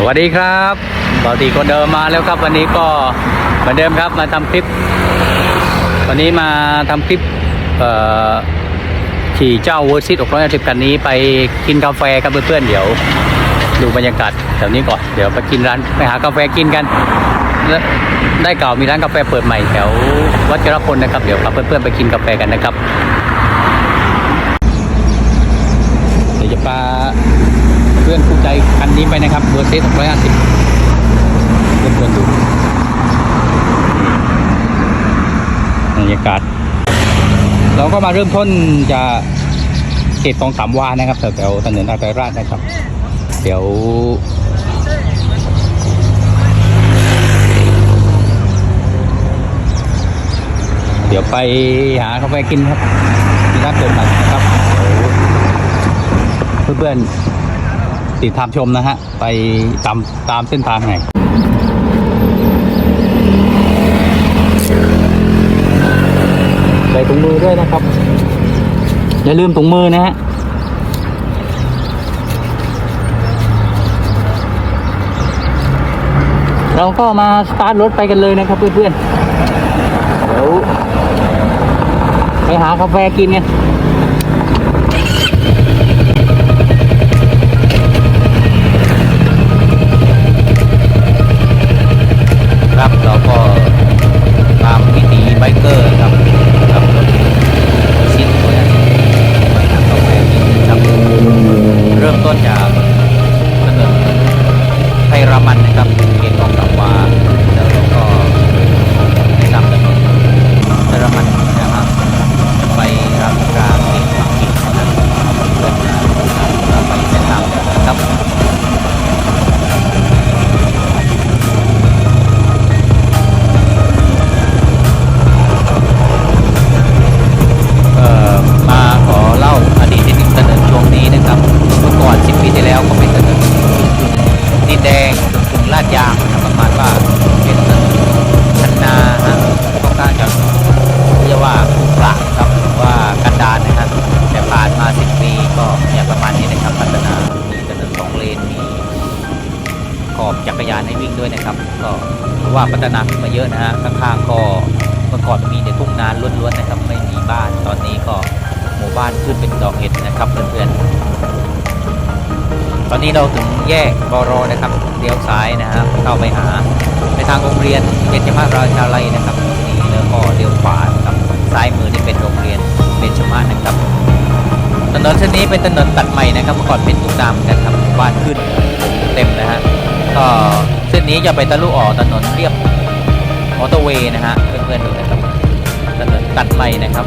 สวัสดีครับบอดีคนเดิมมาแล้วครับ วันนี้ก็เหมือนเดิมครับมาทำคลิป วันนี้มาทำคลิปขี่เจ้าเวอร์ซิต650คันนี้ไปกินกาแฟกับเพื่อนๆเดี๋ยว ดูบรรยากาศแถวนี้ก่อนเดี๋ยวไปกินร้านไปหากาแฟกินกันได้กล่าวมีร้านกาแฟเปิดใหม่แถววัชรพลนะครับ เดี๋ยวพาเพื่อนๆไปกินกาแฟกันนะครับ เดี๋ยวจะพา พื่อนคู่ใจคันนี้ไปนะครับเบอร์เซส250เพื่อนๆดูบรรยากาศ เราก็มาเริ่มต้นจากเขตของสามวานะครับแถวๆถนนอาไกราชนะครับ เดี๋ยวเดี๋ยวไปหากาแฟกินครับที่ร้านเปิดใหม่นะครับเพื่อนๆ ติดตามชมนะฮะ ไปตามตามเส้นทางไหนใส่ถุงมือด้วยนะครับ อย่าลืมถุงมือนะฮะเราก็มาสตาร์ทรถไปกันเลยนะครับเพื่อนๆเดี๋ยวไปหากาแฟกินกันค ขอบจักรยานให้วิ่งด้วยนะครับ ก็ว่าพัฒนาขึ้นมาเยอะนะฮะข้างๆก็เมื่อก่อนมีแต่ทุ่งนาล้วนๆนะครับ ไม่มีบ้านตอนนี้ก็หมู่บ้านขึ้นเป็นดอกเห็ดนะครับเพื่อนๆตอนนี้เราถึงแยกบรอนะครับเลี้ยวซ้ายนะครับเข้าไปหาในทางโรงเรียนเบญจมาราชาลัยนะครับนี่แล้วก็เลี้ยวขวาครับซ้ายมือนี่เป็นโรงเรียนเบญจมานะครับถนนเส้นนี้เป็นถนนตัดใหม่นะครับเมื่อก่อนเป็นทุ่งนามกันครับบ้านขึ้นเต็มนะฮะ ก็เส้นนี้จะไปทะลุออกถนนเรียบมอเตอร์เวย์นะฮะเพื่อนๆดูนะครับถนนตัดใหม่นะครับ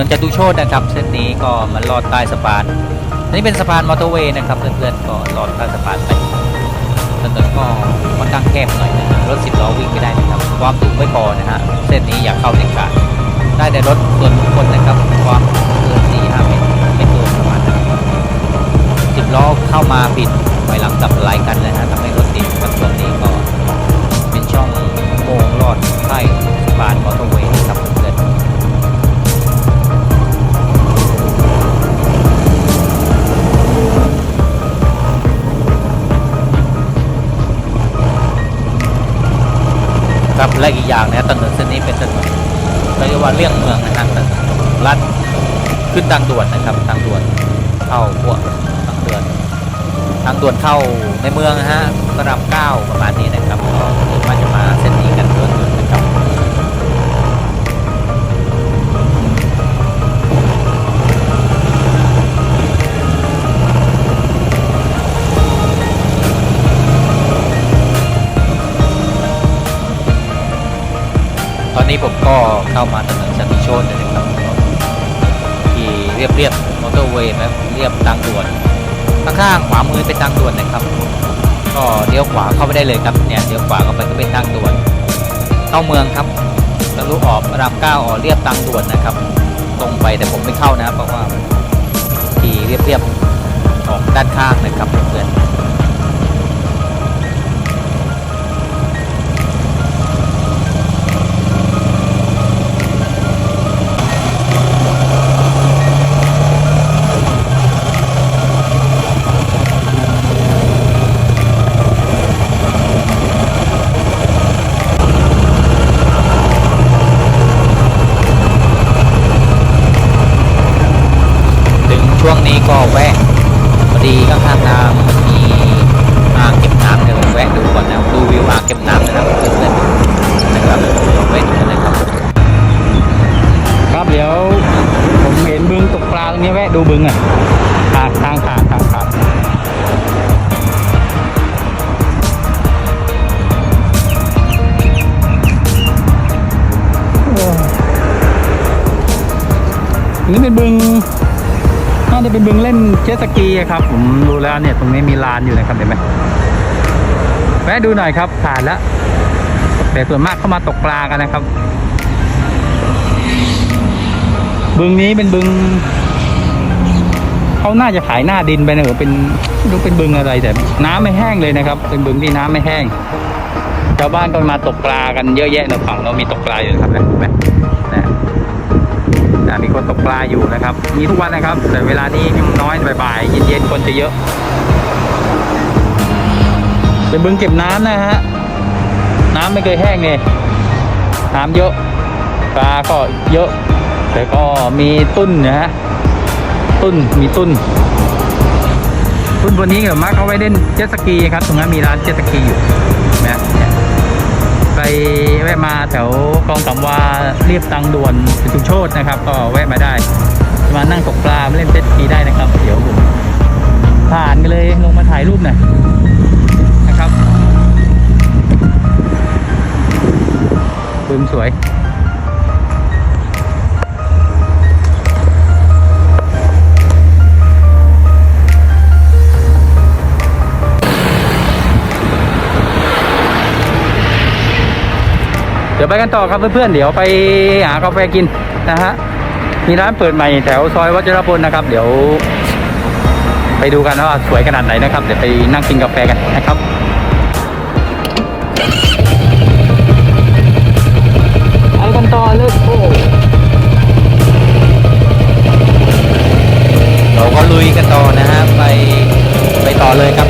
นนจตุโชตนะครับ เส้นนี้ก็มันลอดใต้สะพานนี้เป็นสะพานมอเตอร์เวย์นะครับเพื่อนๆก็ลอดใต้สะพานไปถนนก็ค่อนข้างแคบหน่อยนะฮะรถสิบล้อวิ่งไม่ได้นะครับความสูงไม่พอนะฮะเส้นนี้อยากเข้าเด็ดขาดได้แต่รถส่วนบุคคลนะครับความเกินสี่ห้าเมตรไม่เกินประมาณนั้นสิบล้อเข้ามาปิดถอยหลังกับไหลกันเลยฮะทำให้รถติดครับส่วนนี้ก็เป็นช่องโมงลอดใต้สะพานมอเตอร์เวย์ ครับ และอีกอย่างนะถนนเส้นนี้เป็นถนนเราเรียกว่าเลี่ยงเมืองนะฮะถนนลัดขึ้นทางด่วนนะครับทางด่วนเข้าพวกทางด่วนทางด่วนเข้าในเมืองนะฮะระรามเก้าประมาณนี้นะครับ ตอนนี้ผมก็เข้ามาถนนสันติโชตนะครับที่เรียบเรียบมอเตอร์เวย์นะครับเรียบทางด่วนข้างๆขวามือเป็นทางด่วนนะครับ ก็เลี้ยวขวาเข้าไปได้เลยครับเนี่ยเลี้ยวขวาเข้าไปก็เป็นทางด่วน เข้าเมืองครับทะลุออกรามเก้าออกเรียบทางด่วนนะครับ ตรงไปแต่ผมไม่เข้านะเพราะว่าที่เรียบเรียบๆออกด้านข้างนะครับเพื่อน จะเป็นบึงเล่นเจ็ตสกีครับผมดูแล้วเนี่ยตรงนี้มีลานอยู่นะครับเห็นไหมแวะดูหน่อยครับผ่านแล้วแต่ส่วนมากเข้ามาตกปลากันนะครับ บึงนี้เป็นบึงเขาน่าจะขายหน้าดินไปนะหรือเป็นไม่รู้เป็นบึงอะไรแต่ น้ำไม่แห้งเลยนะครับ เป็นบึงที่น้ำไม่แห้งชาวบ้านก็มาตกปลากันเยอะแยะในฝั่งเรามีตกปลาอยู่นะครับเห็นไหม มีคนตกปลาอยู่นะครับ มีทุกวันนะครับ แต่เวลานี้ยังน้อยบ่ายๆเย็นๆคนจะเยอะ เป็นบึงเก็บน้ำนะฮะ น้ำไม่เคยแห้งเลยน้ำเยอะ ปลาก็เยอะ แต่ก็มีตุ้นนะฮะ ตุ้น มีตุ้น ตุ้นบนนี้เดี๋ยวมาเขาไว้เล่นเจ็ตสกีครับ ตรงนั้นมีร้านเจ็ตสกีอยู่นะ แวะมาแถวคลองสำวาเรียบตังด่วนสุโชตนะครับ ก็แวะมาได้ มานั่งตกปลามาเล่นเจ็ตสกีได้นะครับ เดี๋ยวผมผ่านกันเลยลงมาถ่ายรูปหน่อยนะครับบึงสวย ไปกันต่อครับเพื่อนๆเดี๋ยวไปหากาแฟกินนะฮะมีร้านเปิดใหม่แถวซอยวัชรพลนะครับ เดี๋ยว ไปดูกันว่าสวยขนาดไหนนะครับ เดี๋ยวไปนั่งกินกาแฟกันนะครับไปกันต่อเลยโอ้เราก็ลุยกันต่อนะฮะไปไปต่อเลยครับ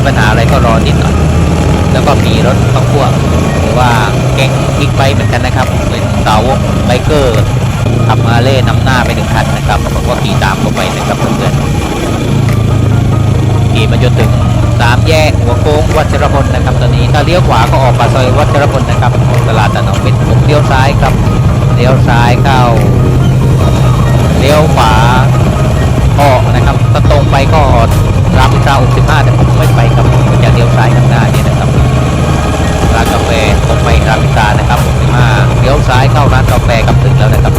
มีปัญหาอะไรก็รอนิดหน่อยแล้วก็มีรถต้องพ่วงหรือว่าแก๊งบิ๊กไบค์เหมือนกันนะครับ เป็นสาวกไบเกอร์ขับมาเล่นำหน้าไปหนึ่งคันนะครับผมก็ขี่ตามเข้าไปนะครับเพื่อนๆขี่มาจนถึงสามแยกหัวโค้งวัชรพลนะครับตอนนี้ถ้าเลี้ยวขวาก็ออกปากซอยวัชรพลนะครับตลาดตะนองเป็นผมเลี้ยวซ้ายครับเลี้ยวซ้ายเข้าเลี้ยวขวาออกนะครับถ้าตรงไปก็ รามอินทรา65 แต่ผมไม่ไปครับผมจะเลี้ยวซ้ายข้างหน้านี่นะครับร้านกาแฟตรงไปรามอินทรานะครับ65เลี้ยวซ้ายเข้าร้านกาแฟกับถึงแล้วนะครับ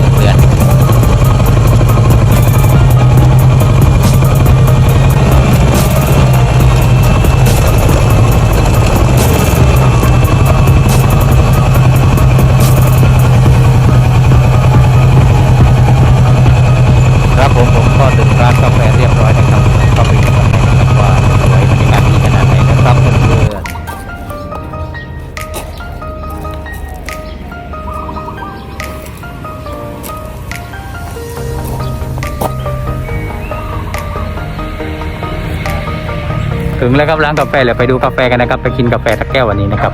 ถึงแล้วครับร้านกาแฟเดี๋ยวไปดูกาแฟกันนะครับ ไปกินกาแฟสักแก้ววันนี้นะครับ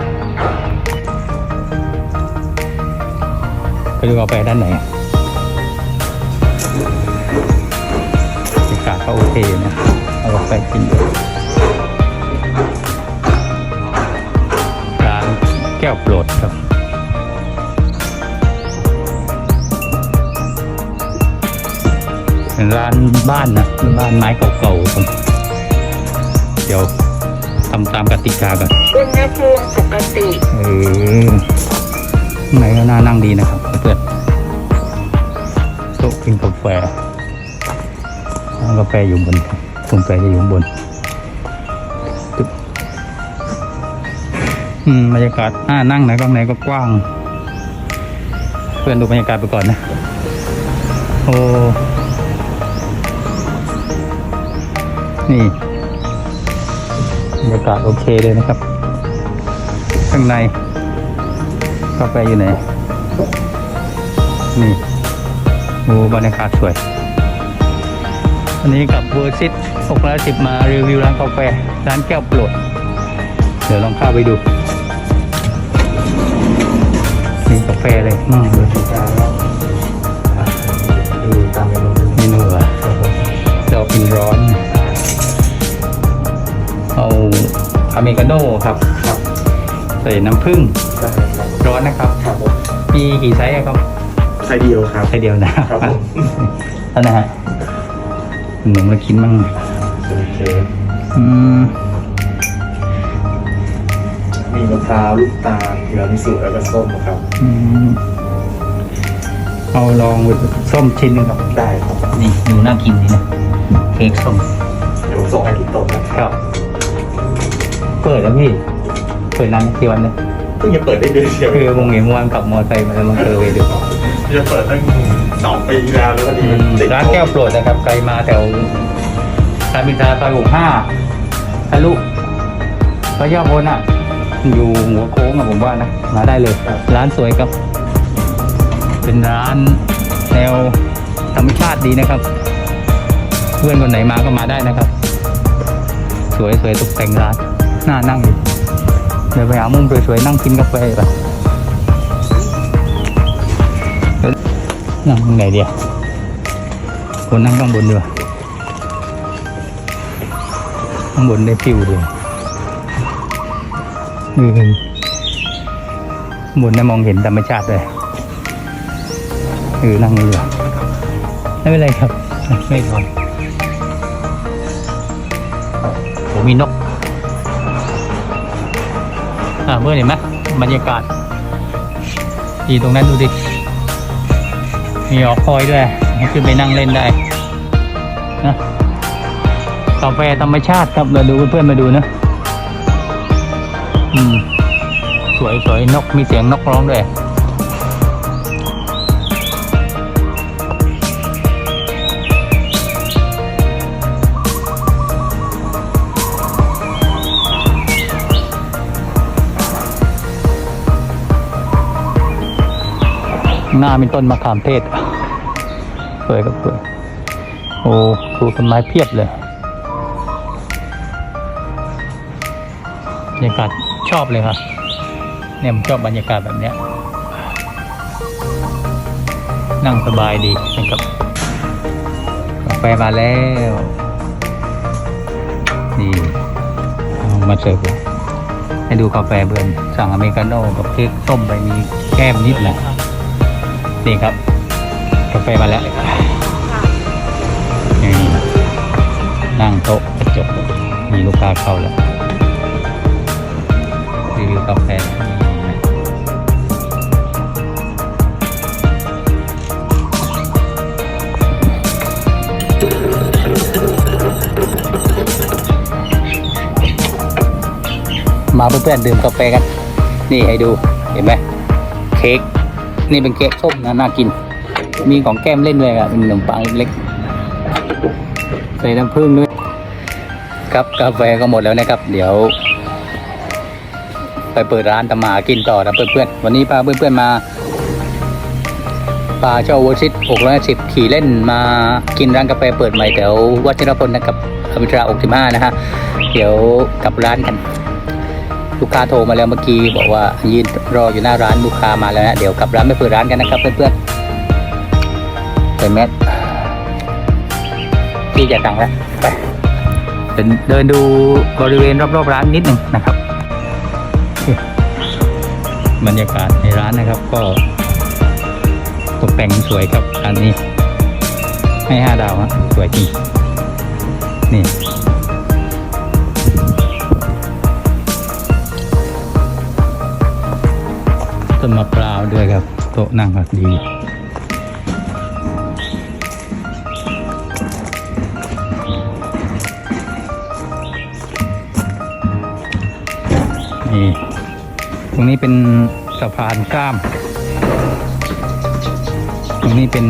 ไปดูกาแฟด้านไหนบรรยากาศก็โอเคนะเอากาแฟกินดูร้านแก้วโปรดครับเป็นร้านบ้านนะบ้านไม้เก่าๆครับ เดี๋ยวทำตามกติกาก่อนอุณหภูมิปกติเออข้างในก็น่านั่งดีนะครับเพื่อนโต๊ะกินกาแฟร้านกาแฟอยู่บนกาแฟจะอยู่บนตึ๊บอืมบรรยากาศน่านั่งนะข้างในก็กว้าง เพื่อนดูบรรยากาศไปก่อนนะ โอ้ นี่ บรรยากาศโอเคเลยนะครับ ข้างในกาแฟอยู่ไหน นี่โอ้บรรยากาศสวย วันนี้กับเวอร์ซิต6ร้อยสิบมารีวิวร้านกาแฟ ร้านแก้วโปรด เดี๋ยวลองเข้าไปดู มีกาแฟเลยอืม อเมริกาโน่ครับ ครับใส่น้ำผึ้งได้ครับร้อนนะครับ ครับผมมีกี่ไซส์อะครับไซส์เดียวครับ ไซส์เดียวนะครับผมท่านนะฮะหนุ่มมากินมั่งโอเคอืมมีมะพร้าวลูกตาลเกลือมิสุแล้วก็ส้มครับ อืมเอาลอง with ส้มชิ้นหนึงครับ ได้ครับนี่ดูน่ากินดีนะเค้กส้มเดี๋ยวส่งให้ที่โต๊ะนะคครับรับ เปิดแล้วพี่ เปิดนานกี่วันเนี่ยเพิ่งจะเปิดได้เดือนเดียวคือวงเงินเมื่อวานขับมอเตอร์ไซค์มาแล้วลองเซอร์เวย์ดูจะเปิดตั้งสองปีแล้วแล้วก็ดีอืมติดร้านแก้วโปรดนะครับใครมาแถวรามอินทราซอยหกห้าทะลุพระยาพลอะ อยู่หัวโค้งอะผมว่านะ มาได้เลย ร้านสวยครับ เป็นร้านแนวธรรมชาติดีนะครับ เพื่อนคนไหนมาก็มาได้นะครับ สวยสวยตกแต่งร้าน น่านั่งดีเดี๋ยวไปหามุมสวยๆนั่งกินกาแฟไปนั่งตรงไหนเดียวคนนั่งข้างบนดีกว่าข้างบนได้ฟิวดีอือข้างบนได้มองเห็นธรรมชาติเลยเออนั่งอยู่ไม่เป็นไรครับ ไม่ถอน อ่าเมื่อเห็นไหมบรรยากาศดีตรงนั้นดูดิ มีออกคอยด้วยให้ขึ้นไปนั่งเล่นได้นะกาแฟธรรมชาติครับเราดูเพื่อนๆมาดูนะอืมสวยสวยนกมีเสียงนกร้องด้วย หน้าเป็นต้นมะขามเทศสวยครับสวยโอ้ปลูต้นไม้เพียบเลยบรรยากาศชอบเลยครับเนี่ยผมชอบบรรยากาศแบบเนี้ยนั่งสบายดีนะครับกาแฟมาแล้วนี่มาเสิร์ฟเลยให้ดูกาแฟเพื่อนสั่งอเมริกาโน่กับเค้กส้มไปมีแก้มนิดหน่อย นี่ครับ กาแฟมาแล้วนี่นั่งโต๊ะกระจกมีลูกค้าเข้าแล้วรีวิวกาแฟมาเพื่อนๆดื่มกาแฟกัน นี่ให้ดูเห็นไหมเค้ก นี่เป็นเค้กส้มนะน่ากิน มีของแก้มเล่นด้วยครับเป็นขนมปังเล็กๆใส่น้ำผึ้งด้วยครับกาแฟก็หมดแล้วนะครับ เดี๋ยว ไปเปิดร้านตำมากินต่อนะเพื่อนๆวันนี้พาเพื่อนๆมาปาเจ้าวอร์ซิต610ขี่เล่นมากินร้านกาแฟเปิดใหม่แถววัชรพลนะครับอมิตรา65นะฮะ เดี๋ยวกลับร้านกัน ลูกค้าโทรมาแล้วเมื่อกี้บอกว่ายืนรออยู่หน้าร้านลูกค้ามาแล้วนะเดี๋ยวกลับร้านไปเปิดร้านกันนะครับเพื่อนๆใส่แมสพี่จะตังแล้วไปเดินเดินดูบริเวณรอบๆร้านนิดหนึ่งนะครับ บรรยากาศในร้านนะครับ ก็ตกแต่งสวยครับร้านนี้ให้ห้าดาวฮะสวยจริงนี่ ต้นมะพร้าวด้วยครับ โต๊ะนั่งครับดี นี่ ตรงนี้เป็นสะพานข้าม ตรงนี้เป็น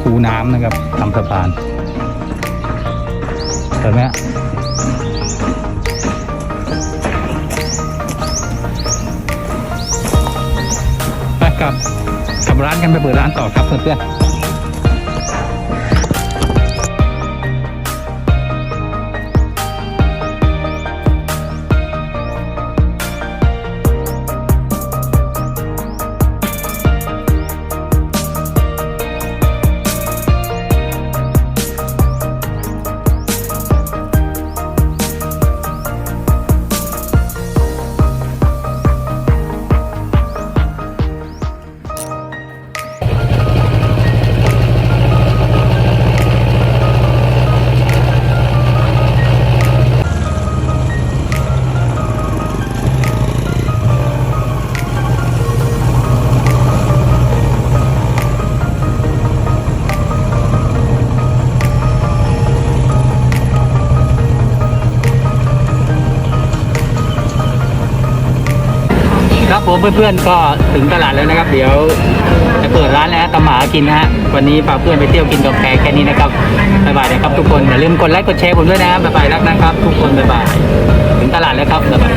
คูน้ำนะครับทำสะพานเห็นไหม กับกับร้านกันไปเปิดร้านต่อครับเพื่อน ผมเพื่อนๆก็ถึงตลาดแล้วนะครับ เดี๋ยวจะเปิดร้านแล้วตำหมากินนะฮะวันนี้พาเพื่อนไปเที่ยวกินกาแฟแค่นี้นะครับบ๊ายบายนะครับทุกคนอย่าลืมกดไลค์กดแชร์ผมด้วยนะบ๊ายบายรักนะครับ ทุกคนบ๊ายบายถึงตลาดแล้วครับบ๊ายบาย